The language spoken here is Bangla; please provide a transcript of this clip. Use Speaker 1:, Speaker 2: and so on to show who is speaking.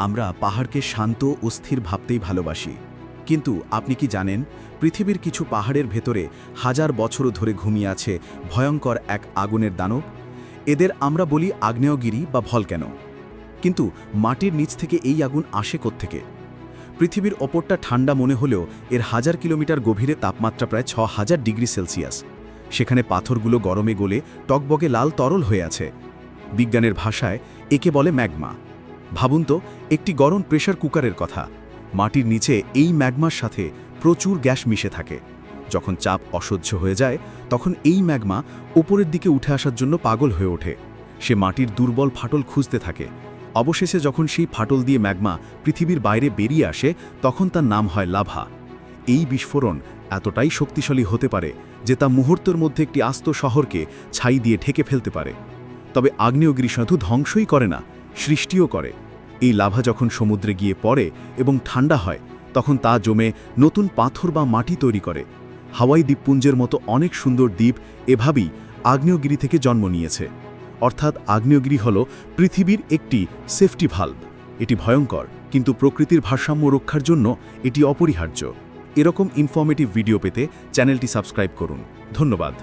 Speaker 1: আমরা পাহাড়কে শান্ত ও স্থির ভাবতেই ভালোবাসি। কিন্তু আপনি কি জানেন, পৃথিবীর কিছু পাহাড়ের ভেতরে হাজার বছর ধরে ঘুমিয়ে আছে ভয়ঙ্কর এক আগুনের দানব? এদের আমরা বলি আগ্নেয়গিরি বা ভলক্যানো কিন্তু মাটির নিচ থেকে এই আগুন আসে থেকে পৃথিবীর ওপরটা ঠান্ডা মনে হলেও এর হাজার কিলোমিটার গভীরে তাপমাত্রা প্রায় ছ হাজার ডিগ্রি সেলসিয়াস। সেখানে পাথরগুলো গরমে গলে টকবগে লাল তরল হয়ে আছে। বিজ্ঞানের ভাষায় একে বলে ম্যাগমা। ভাবুন তো, একটি গরম প্রেশার কুকারের কথা। মাটির নিচে এই ম্যাগমার সাথে প্রচুর গ্যাস মিশে থাকে। যখন চাপ অসহ্য হয়ে যায়, তখন এই ম্যাগমা ওপরের দিকে উঠে আসার জন্য পাগল হয়ে ওঠে। সে মাটির দুর্বল ফাটল খুঁজতে থাকে। অবশেষে যখন সেই ফাটল দিয়ে ম্যাগমা পৃথিবীর বাইরে বেরিয়ে আসে, তখন তার নাম হয় লাভা। এই বিস্ফোরণ এতটাই শক্তিশালী হতে পারে যে তা মুহূর্তের মধ্যে একটি আস্ত শহরকে ছাই দিয়ে ঠেকে ফেলতে পারে। তবে আগ্নেয়গিরি শুধু ধ্বংসই করে না। সৃষ্টিও করে। এই লাভা যখন সমুদ্রে গিয়ে পড়ে এবং ঠান্ডা হয়, তখন তা জমে নতুন পাথর বা মাটি তৈরি করে। হাওয়াই দ্বীপপুঞ্জের মতো অনেক সুন্দর দ্বীপ এভাবেই আগ্নেয়গিরি থেকে জন্ম নিয়েছে। অর্থাৎ আগ্নেয়গিরি হল পৃথিবীর একটি সেফটি ভাল্ব এটি ভয়ঙ্কর, কিন্তু প্রকৃতির ভারসাম্য রক্ষার জন্য এটি অপরিহার্য। এরকম ইনফরমেটিভ ভিডিও পেতে চ্যানেলটি সাবস্ক্রাইব করুন। ধন্যবাদ।